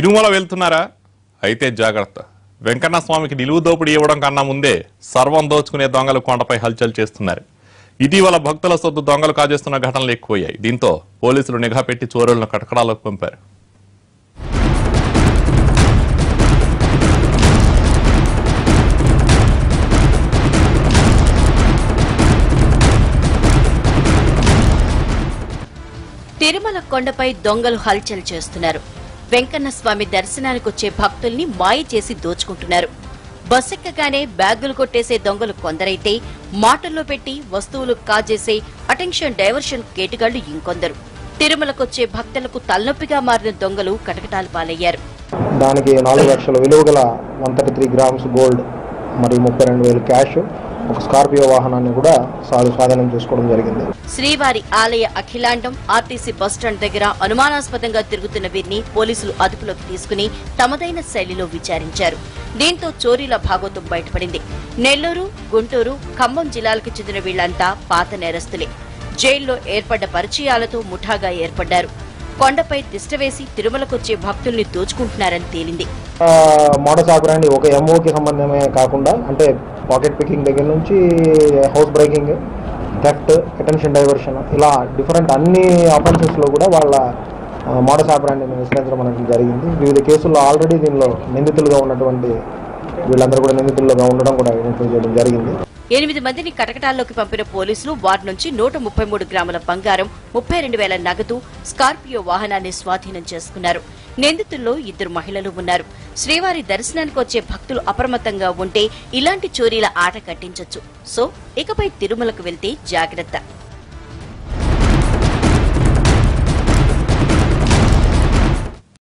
తిరుమల వెళ్తున్నారా? అయితే జాగ్రత్త. వెంకన్న స్వామికి నిలువు దోపిడీ ఇవ్వడం కన్నా ముందే సర్వం దోచుకునే దొంగలు కొండపై హల్చల్ చేస్తున్నారు. ఇటీవల భక్తుల సొత్తు దొంగలు కాజేస్తున్న ఘటనలు ఎక్కువయ్యాయి. దీంతో పోలీసులు నిఘా పెట్టి చోరులను కటకడాలకు పంపారు. తిరుమల కొండపై దొంగలు హల్చల్ చేస్తున్నారు. వెంకన్న స్వామి దర్శనానికి వచ్చే భక్తుల్ని మాయ చేసి దోచుకుంటున్నారు. బస్సెక్కగానే బ్యాగులు కొట్టేసే దొంగలు కొందరైతే మాటల్లో పెట్టి వస్తువులు కాజేసే అటెన్షన్ డైవర్షన్ కేటుగాళ్ళు ఇంకొందరు. తిరుమలకొచ్చే భక్తులకు తలనొప్పిగా మారిన దొంగలు కటకటాలు పాలయ్యారు. దానికి నాలుగు లక్షల విలువ గల one thirty three grams gold మరియు ముప్పై రెండు వేలు క్యాష్ ఒక స్కార్పియో వాహనాన్ని కూడా సాధు స్వాధీనం చేసుకోవడం జరిగింది. శ్రీవారి ఆలయ అఖిలాండం ఆర్టీసీ బస్టాండ్ దగ్గర అనుమానాస్పదంగా తిరుగుతున్న వీరిని పోలీసులు అదుపులోకి తీసుకుని తమదైన శైలిలో విచారించారు. దీంతో చోరీల భాగోతం బయటపడింది. నెల్లూరు గుంటూరు ఖమ్మం జిల్లాలకు చెందిన వీళ్ళంతా పాత నేరస్తులే. జైల్లో ఏర్పడ్డ పరిచయాలతో ముఠాగా ఏర్పడ్డారు. కొండపై తిష్టవేసి తిరుమలకొచ్చే భక్తుల్ని దోచుకుంటున్నారని తేలింది. మోడస్ ఆపరాండి ఒక ఎంఓకి సంబంధమే కాకుండా అంటే పాకెట్ పికింగ్ దగ్గర నుంచి house breaking theft attention diversion ఇలా డిఫరెంట్ అన్ని ఆఫెన్సెస్లో కూడా వాళ్ళ మోడస్ ఆపరాన్ని విస్తరించడం అనేది జరిగింది. వివిధ కేసుల్లో ఆల్రెడీ దీనిలో నిందితులుగా ఉన్నటువంటి వీళ్ళందరూ కూడా నిందితులుగా ఉండడం కూడా ఐడెంటిఫై చేయడం జరిగింది. ఎనిమిది మందిని కటకటాల్లోకి పంపిన పోలీసులు వారి నుంచి నూట ముప్పై మూడు గ్రాముల బంగారం ముప్పై రెండు వేల నగదు స్కార్పియో వాహనాన్ని స్వాధీనం చేసుకున్నారు. నిందితుల్లో ఇద్దరు మహిళలు ఉన్నారు. శ్రీవారి దర్శనానికి వచ్చే భక్తులు అప్రమత్తంగా ఉంటే ఇలాంటి చోరీల ఆట కట్టించొచ్చు. సో ఇకపై తిరుమలకు వెళ్తే జాగ్రత్త.